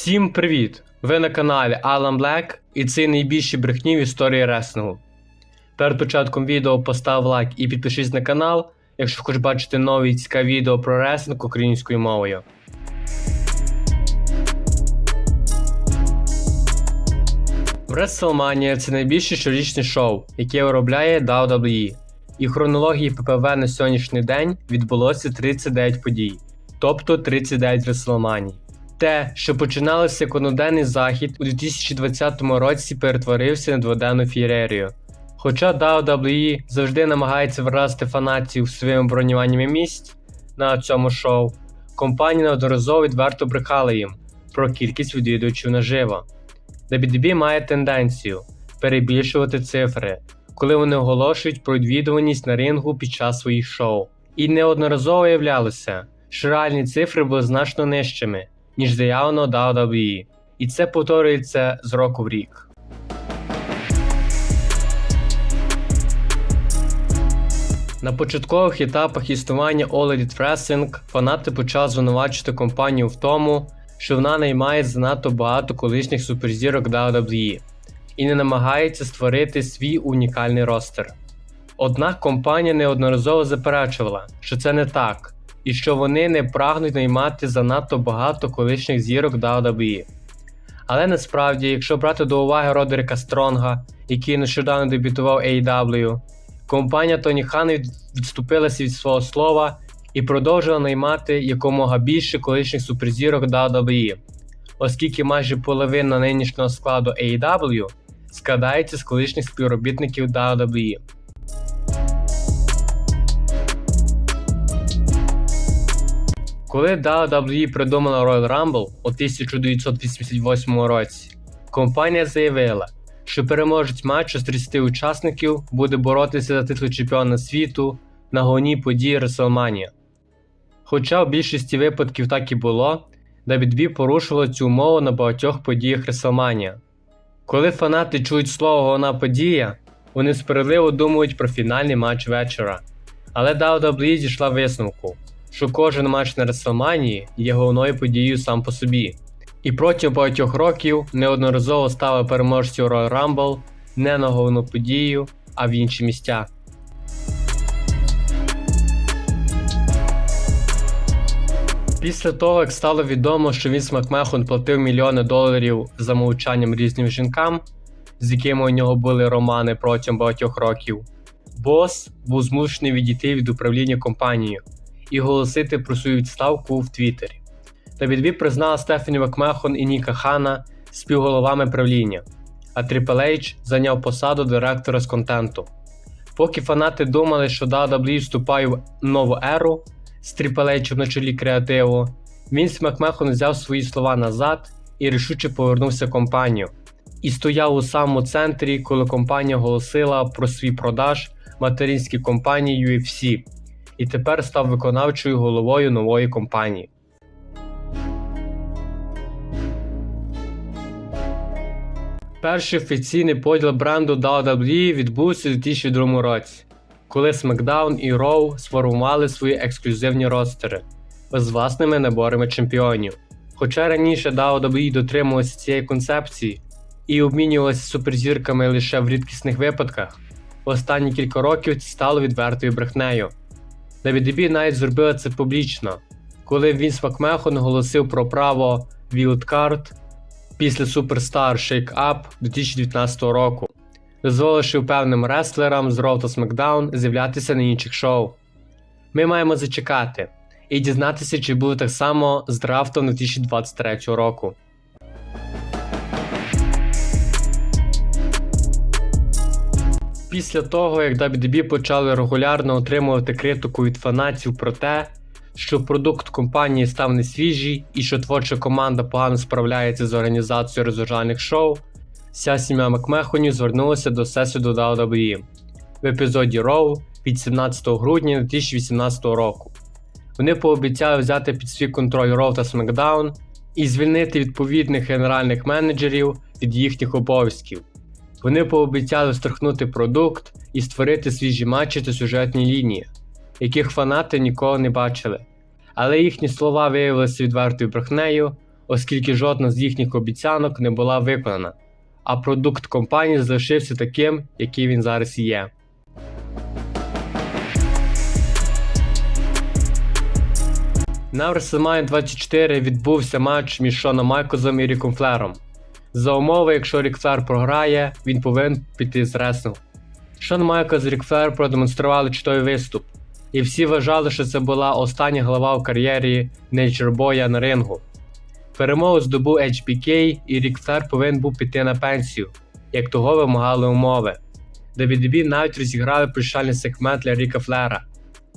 Всім привіт! Ви на каналі Alan Black і це найбільші брехні в історії реслінгу. Перед початком відео постав лайк і підпишись на канал, якщо хочеш бачити нові цікаві відео про реслінг українською мовою. WrestleMania – це найбільше щорічне шоу, яке виробляє WWE. І хронології ППВ на сьогоднішній день відбулося 39 подій, тобто 39 WrestleMania. Те, що починалося як одноденний захід, у 2020 році перетворився на дводенну фієрерію. Хоча WWE завжди намагається вразити фанатів своїми бронюваннями місць на цьому шоу, компанія неодноразово відверто брехала їм про кількість відвідувачів наживо. WWE має тенденцію перебільшувати цифри, коли вони оголошують про відвідуваність на рингу під час своїх шоу. І неодноразово виявлялося, що реальні цифри були значно нижчими, ніж заявлено WWE. І це повторюється з року в рік. На початкових етапах існування All Elite Wrestling фанати почали звинувачувати компанію в тому, що вона наймає занадто багато колишніх суперзірок WWE і не намагається створити свій унікальний ростер. Однак компанія неодноразово заперечувала, що це не так, і що вони не прагнуть наймати занадто багато колишніх зірок WWE. Але насправді, якщо брати до уваги Родерика Стронга, який нещодавно дебютував AEW, компанія Тоні Хан відступилася від свого слова і продовжила наймати якомога більше колишніх суперзірок WWE, оскільки майже половина нинішнього складу AEW складається з колишніх співробітників WWE. Коли WWE придумала Royal Rumble у 1988 році, компанія заявила, що переможець матчу з 30 учасників буде боротися за титул чемпіона світу на головній події WrestleMania. Хоча в більшості випадків так і було, WWE порушувало цю умову на багатьох подіях WrestleMania. Коли фанати чують слово головна подія, вони справедливо думають про фінальний матч вечора. Але WWE дійшла висновку, що кожен матч на WrestleMania є головною подією сам по собі. І протягом багатьох років неодноразово ставили переможців Royal Rumble не на головну подію, а в інші місця. Після того, як стало відомо, що Вінс Макмехон платив мільйони доларів за мовчанням різним жінкам, з якими у нього були романи протягом багатьох років, бос був змушений відійти від управління компанією і оголосити про свою відставку в Твіттері. Та відвід признала Стефані Макмехон і Ніка Хана співголовами правління, а H зайняв посаду директора з контенту. Поки фанати думали, що WWE вступає в нову еру з H на чолі креативу, Вінс Макмехон взяв свої слова назад і рішуче повернувся в компанію. І стояв у самому центрі, коли компанія оголосила про свій продаж материнській компанії UFC, і тепер став виконавчою головою нової компанії. Перший офіційний поділ бренду WWE відбувся у 2002 році, коли SmackDown і Raw сформували свої ексклюзивні ростери з власними наборами чемпіонів. Хоча раніше WWE дотримувалися цієї концепції і обмінювалися суперзірками лише в рідкісних випадках, останні кілька років стало відвертою брехнею. WWE навіть зробили це публічно, коли Вінс Макмехон оголосив про право Wildcard після Superstar Shake Up 2019 року, дозволивши певним реслерам з Raw та SmackDown з'являтися на інших шоу. Ми маємо зачекати і дізнатися, чи буде так само з драфтом 2023 року. Після того, як WWE почали регулярно отримувати критику від фанатів про те, що продукт компанії став не свіжий і що творча команда погано справляється з організацією розважальних шоу, вся сім'я Макмехонів звернулася до всесвіту WWE в епізоді Raw від 17 грудня 2018 року. Вони пообіцяли взяти під свій контроль Raw та SmackDown і звільнити відповідних генеральних менеджерів від їхніх обов'язків. Вони пообіцяли стрихнути продукт і створити свіжі матчі та сюжетні лінії, яких фанати ніколи не бачили. Але їхні слова виявилися відвертою брехнею, оскільки жодна з їхніх обіцянок не була виконана, а продукт компанії залишився таким, який він зараз є. На WrestleMania 24 відбувся матч між Шоном Майклзом і Ріком Флером. За умови, якщо Рік Флер програє, він повинен піти з реслингу. Шон Майклз і Рік Флер продемонстрували чудовий виступ, і всі вважали, що це була остання глава в кар'єрі Нейчербоя на рингу. Перемогу здобув HBK і Рік Флер повинен був піти на пенсію, як того вимагали умови. WWE навіть розіграли прощальний сегмент для Ріка Флера,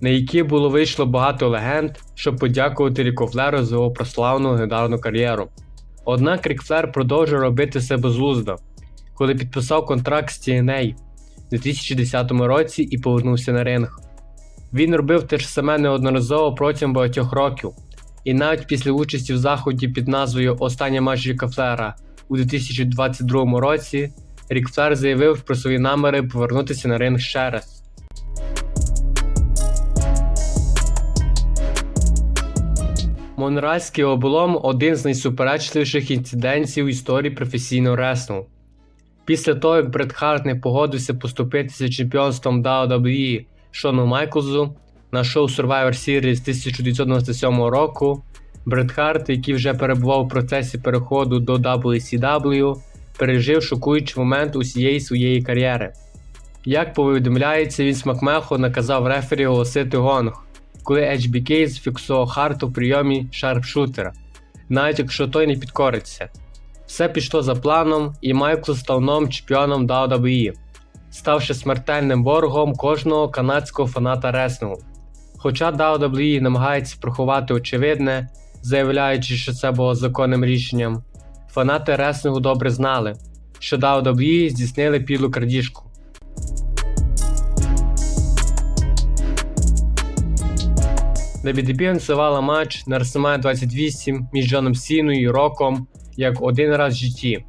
на який було вийшло багато легенд, щоб подякувати Ріку Флеру за його прославну легендарну кар'єру. Однак Рік Флер продовжив робити це безглуздо, коли підписав контракт з TNA у 2010 році і повернувся на ринг. Він робив те ж саме неодноразово протягом багатьох років, і навіть після участі в заході під назвою Останній матч Ріка Флера у 2022 році Рік Флер заявив про свої наміри повернутися на ринг ще раз. Монреальський облом один з найсуперечливіших інцидентів в історії професійного реслінгу. Після того, як Бред Харт не погодився поступитися чемпіонством WWE Шону Майклзу на шоу Survivor Series 1997 року, Бред Харт, який вже перебував у процесі переходу до WCW, пережив шокуючий момент усієї своєї кар'єри. Як повідомляється, він Макмехо наказав рефері оголосити гонг, коли HBK зафіксував Харта в прийомі шарпшутера, навіть якщо той не підкориться. Все пішло за планом, і Майкл став новим чемпіоном WWE, ставши смертельним ворогом кожного канадського фаната реслінгу. Хоча WWE намагається приховати очевидне, заявляючи, що це було законним рішенням, фанати реслінгу добре знали, що WWE здійснили підлу крадіжку. WWE анонсувала матч на WrestleMania 28 між Джоном Сіною і Роком як один раз в житті,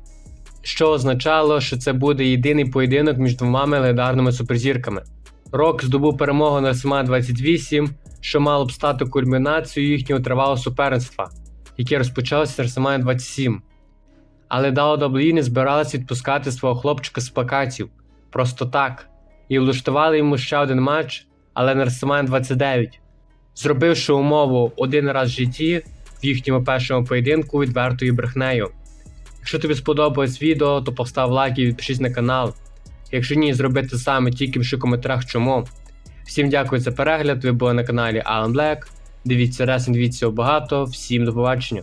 що означало, що це буде єдиний поєдинок між двома легендарними суперзірками. Рок здобув перемогу на WrestleMania 28, що мало б стати кульмінацією їхнього тривалого суперництва, яке розпочалося на WrestleMania 27. Але WWE не збиралась відпускати свого хлопчика з плакатів просто так, і влаштували йому ще один матч, але на WrestleMania 29 зробивши умову один раз в житті в їхньому першому поєдинку відвертою брехнею. Якщо тобі сподобалось відео, то постав лайк і підпишись на канал. Якщо ні, зроби те саме, тільки пиши в коментарях чому. Всім дякую за перегляд, ви були на каналі Alan Black. Дивіться ресень, дивіться багато, всім до побачення.